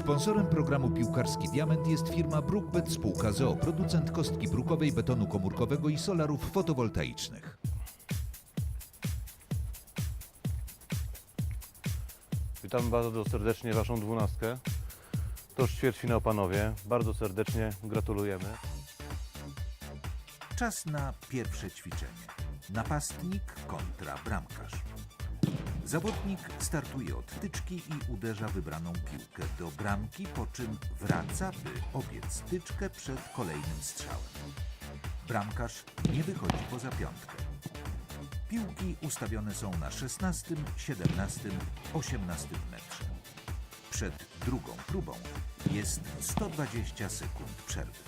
Sponsorem programu Piłkarski Diament jest firma Brookbet Spółka ZOO, producent kostki brukowej, betonu komórkowego i solarów fotowoltaicznych. Witam bardzo serdecznie Waszą dwunastkę. To już ćwierćfinał panowie. Bardzo serdecznie gratulujemy. Czas na pierwsze ćwiczenie. Napastnik kontra bramkarz. Zawodnik startuje od tyczki i uderza wybraną piłkę do bramki, po czym wraca, by obiec tyczkę przed kolejnym strzałem. Bramkarz nie wychodzi poza piątkę. Piłki ustawione są na 16, 17, 18 metrze. Przed drugą próbą jest 120 sekund przerwy.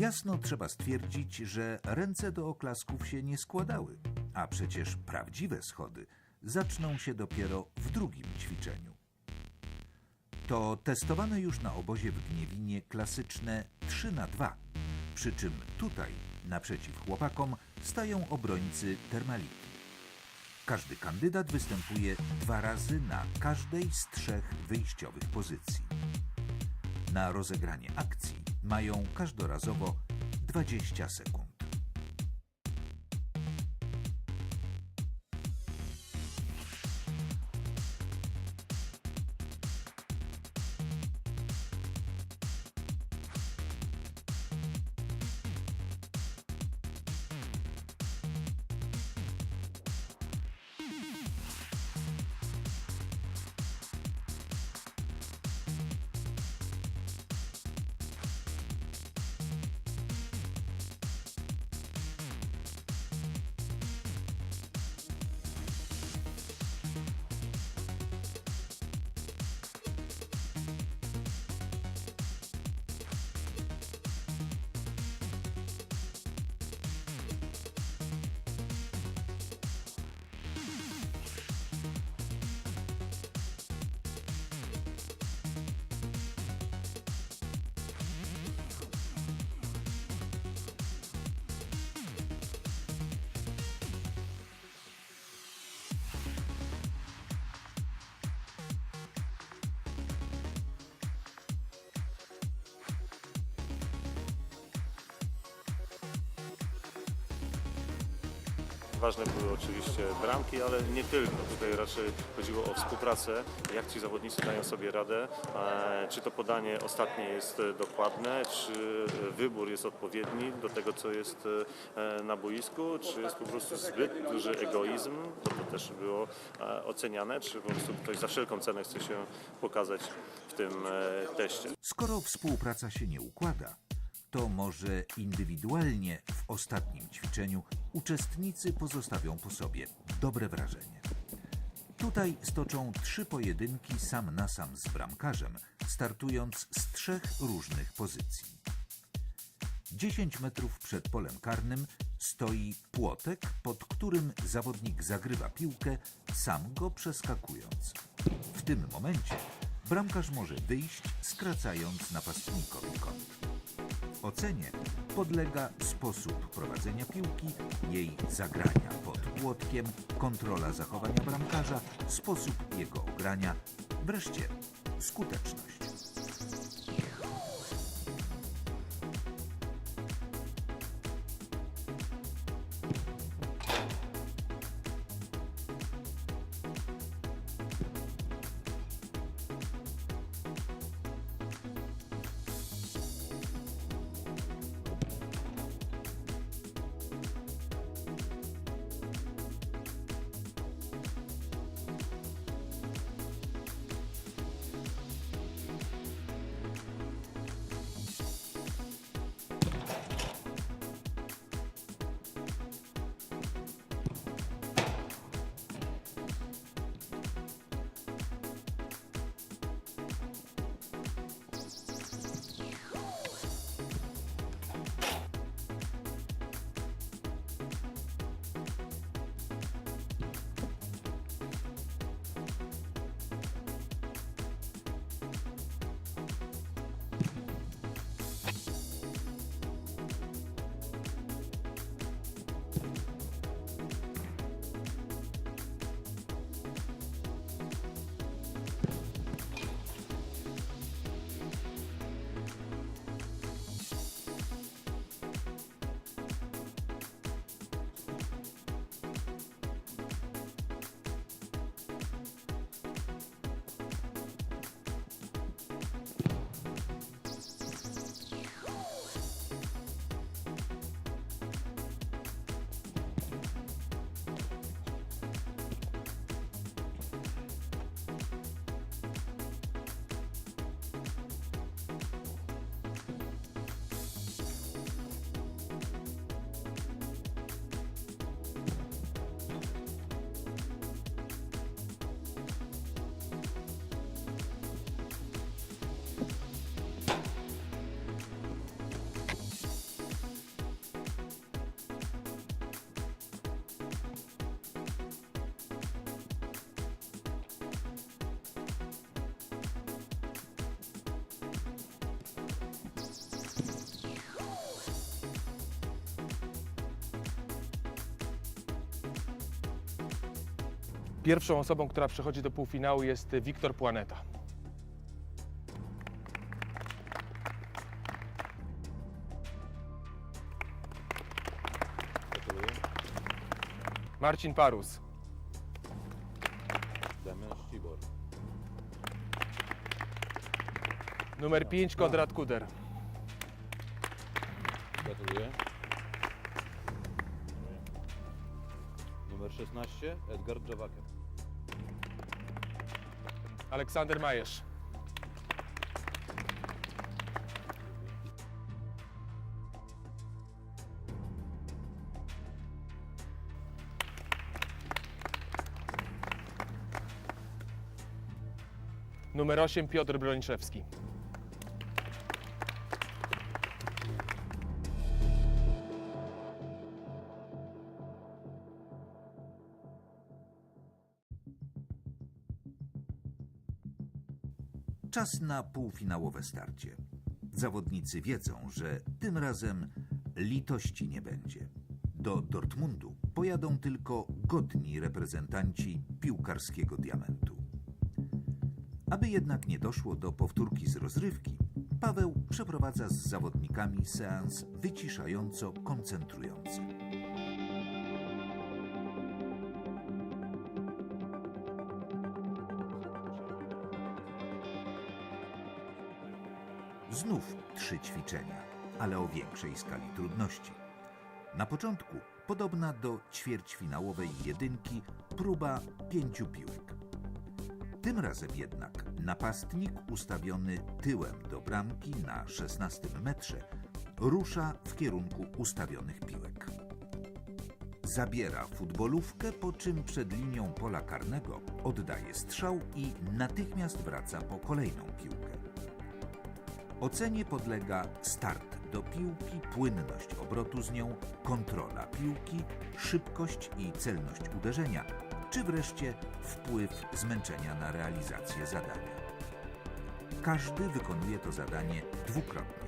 Jasno trzeba stwierdzić, że ręce do oklasków się nie składały, a przecież prawdziwe schody zaczną się dopiero w drugim ćwiczeniu. To testowane już na obozie w Gniewinie klasyczne 3 na 2, przy czym tutaj naprzeciw chłopakom stają obrońcy termaliki. Każdy kandydat występuje dwa razy na każdej z trzech wyjściowych pozycji. Na rozegranie akcji mają każdorazowo 20 sekund. Ważne były oczywiście bramki, ale nie tylko. Tutaj raczej chodziło o współpracę, jak ci zawodnicy dają sobie radę, e, czy to podanie ostatnie jest e, dokładne, czy wybór jest odpowiedni do tego, co jest e, na boisku, czy jest po prostu zbyt duży egoizm, to, to też było e, oceniane, czy po prostu ktoś za wszelką cenę chce się pokazać w tym e, teście. Skoro współpraca się nie układa, to może indywidualnie w ostatnim ćwiczeniu uczestnicy pozostawią po sobie dobre wrażenie. Tutaj stoczą trzy pojedynki sam na sam z bramkarzem, startując z trzech różnych pozycji. 10 metrów przed polem karnym stoi płotek, pod którym zawodnik zagrywa piłkę, sam go przeskakując. W tym momencie bramkarz może wyjść, skracając napastnikowi kąt. Ocenie podlega sposób prowadzenia piłki, jej zagrania pod płotkiem, kontrola zachowania bramkarza, sposób jego ogrania, wreszcie skuteczność. Pierwszą osobą, która przechodzi do półfinału jest Wiktor Płaneta. Gratuluję. Marcin Parus, Damian Ścibor. numer 5 Konrad Kuder, Gratuluję. Numer 16 Edgar Drzewakiem. Aleksander Majesz, numer 8 Piotr Broniszewski. Na półfinałowe starcie. Zawodnicy wiedzą, że tym razem litości nie będzie. Do Dortmundu pojadą tylko godni reprezentanci piłkarskiego diamentu. Aby jednak nie doszło do powtórki z rozrywki, Paweł przeprowadza z zawodnikami seans wyciszająco Znów trzy ćwiczenia, ale o większej skali trudności. Na początku podobna do ćwierćfinałowej jedynki próba pięciu piłek. Tym razem jednak napastnik ustawiony tyłem do bramki na 16 metrze rusza w kierunku ustawionych piłek. Zabiera futbolówkę, po czym przed linią pola karnego oddaje strzał i natychmiast wraca po kolejną piłkę. Ocenie podlega start do piłki, płynność obrotu z nią, kontrola piłki, szybkość i celność uderzenia, czy wreszcie wpływ zmęczenia na realizację zadania. Każdy wykonuje to zadanie dwukrotnie.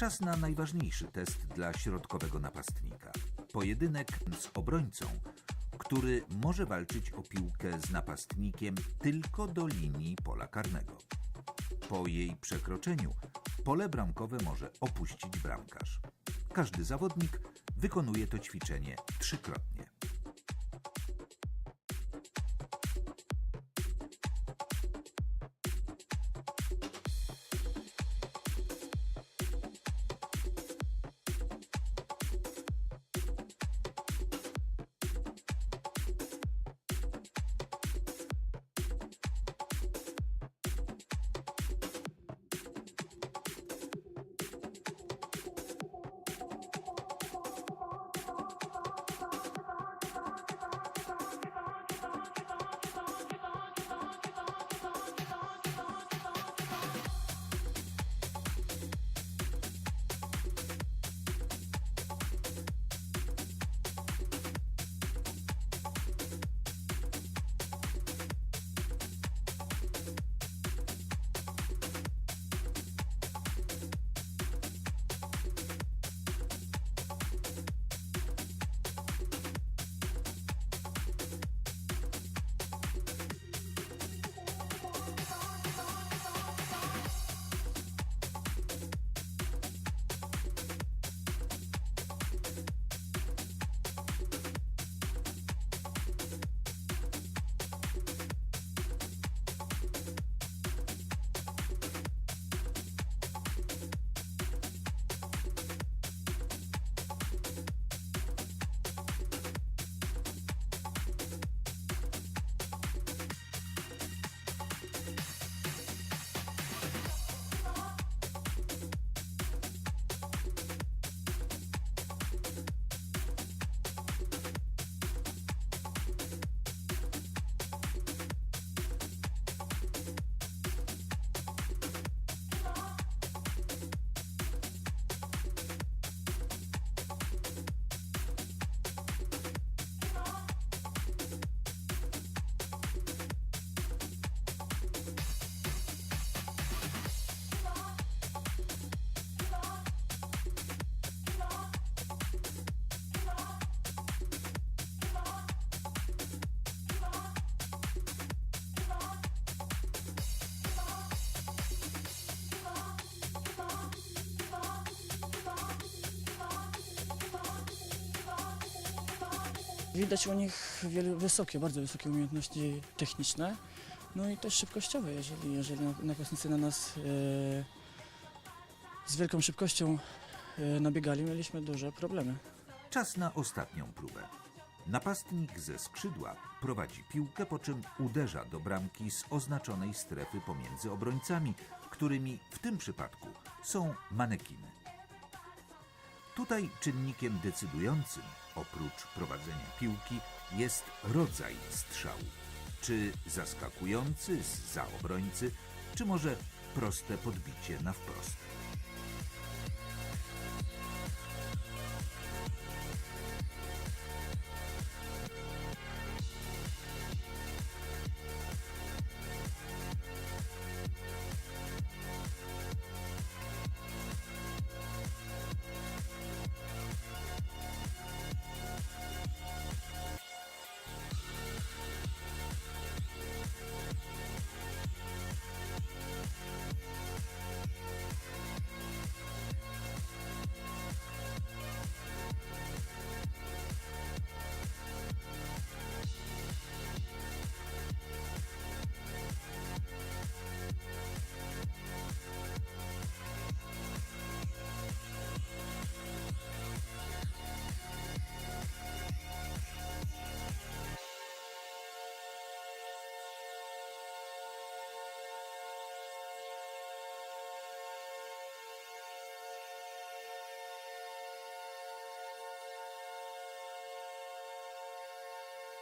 Czas na najważniejszy test dla środkowego napastnika. Pojedynek z obrońcą, który może walczyć o piłkę z napastnikiem tylko do linii pola karnego. Po jej przekroczeniu pole bramkowe może opuścić bramkarz. Każdy zawodnik wykonuje to ćwiczenie trzykrotnie. Widać u nich wiele, wysokie, bardzo wysokie umiejętności techniczne, no i też szybkościowe. Jeżeli, jeżeli napastnicy na nas e, z wielką szybkością e, nabiegali, mieliśmy duże problemy. Czas na ostatnią próbę. Napastnik ze skrzydła prowadzi piłkę, po czym uderza do bramki z oznaczonej strefy pomiędzy obrońcami, którymi w tym przypadku są manekiny. Tutaj czynnikiem decydującym, oprócz prowadzenia piłki, jest rodzaj strzału. Czy zaskakujący z za obrońcy, czy może proste podbicie na wprost.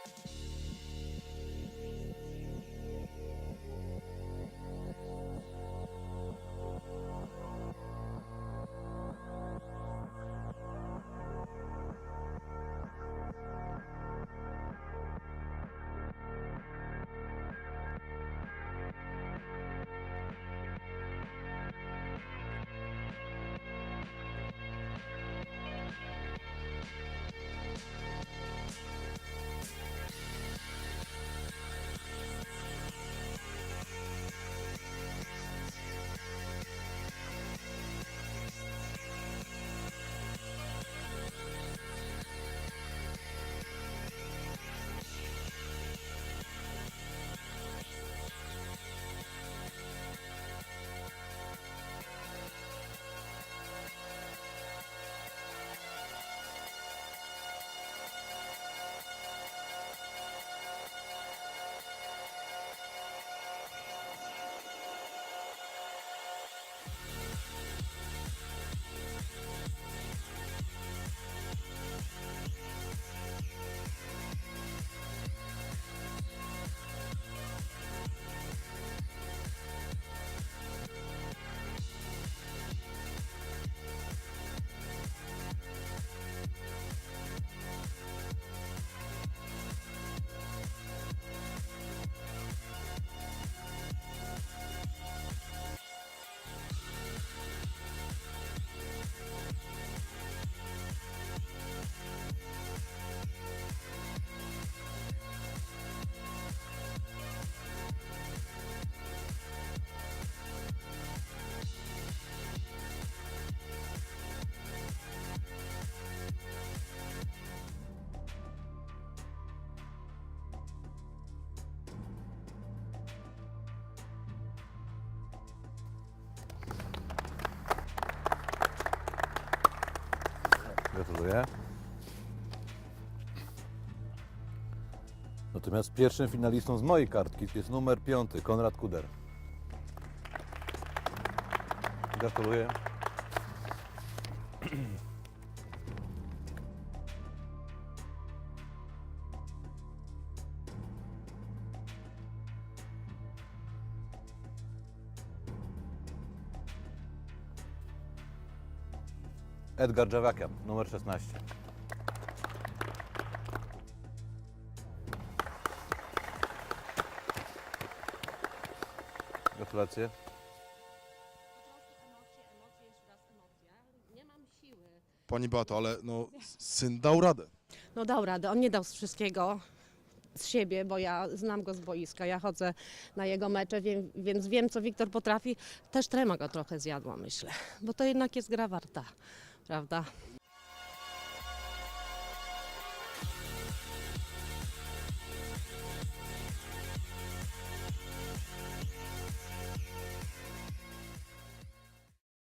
え? Gratuluję. Natomiast pierwszym finalistą z mojej kartki jest numer piąty, Konrad Kuder. Gratuluję. Edgar Dżawakian, numer 16. Gratulacje. emocje, emocje, jeszcze raz emocje. Nie mam siły. Pani Beato, ale no, syn dał radę. No dał radę, on nie dał z wszystkiego z siebie, bo ja znam go z boiska, ja chodzę na jego mecze, wiem, więc wiem, co Wiktor potrafi. Też trema go trochę zjadła, myślę, bo to jednak jest gra warta, 找不到。